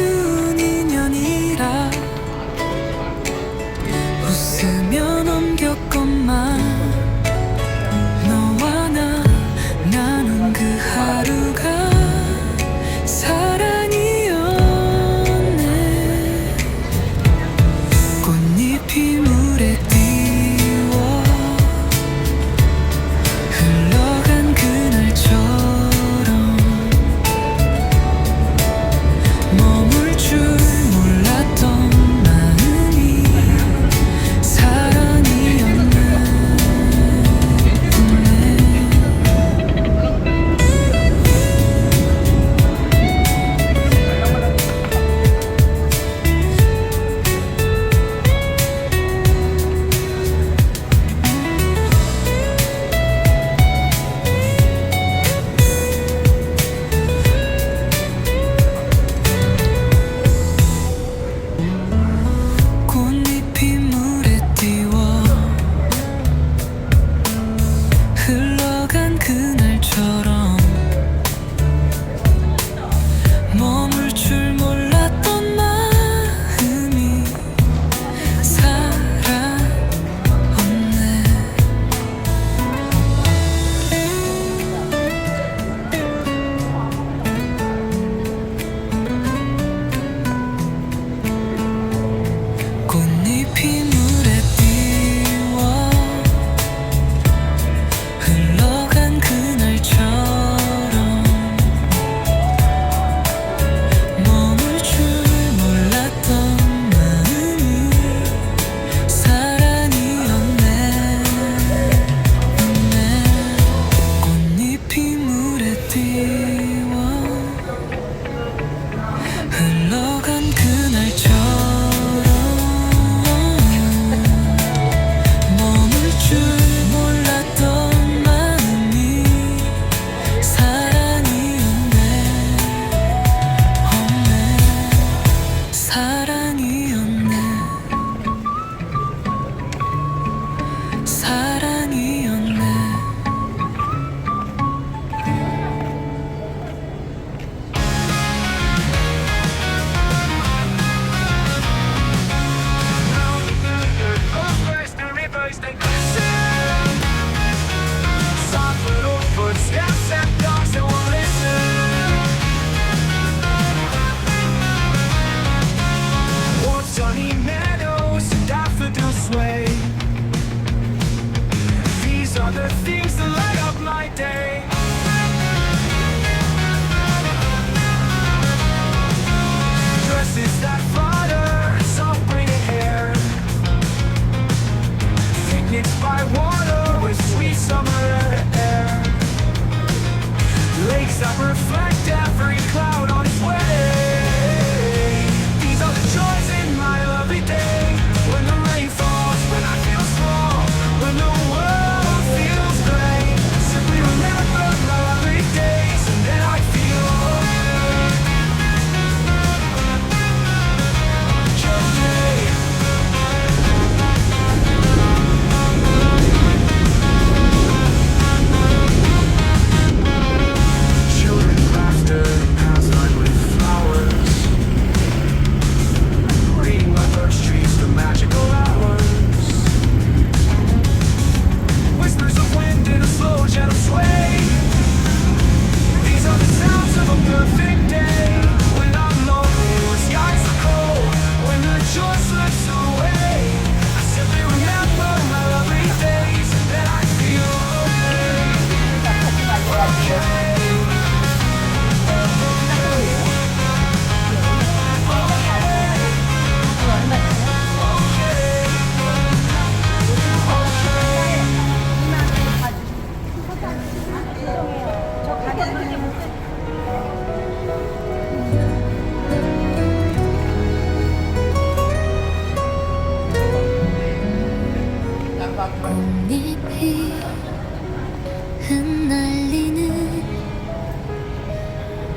to 그날처럼. The things to light up my day. 꽃잎이 흩날리는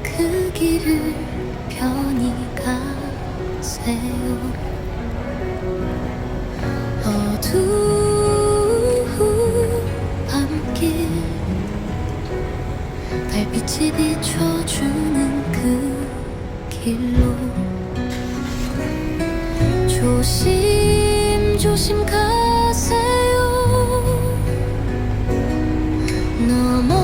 그 길을 편히 가세요. 어두운 밤길 달빛이 비춰주는 그 길로 No more.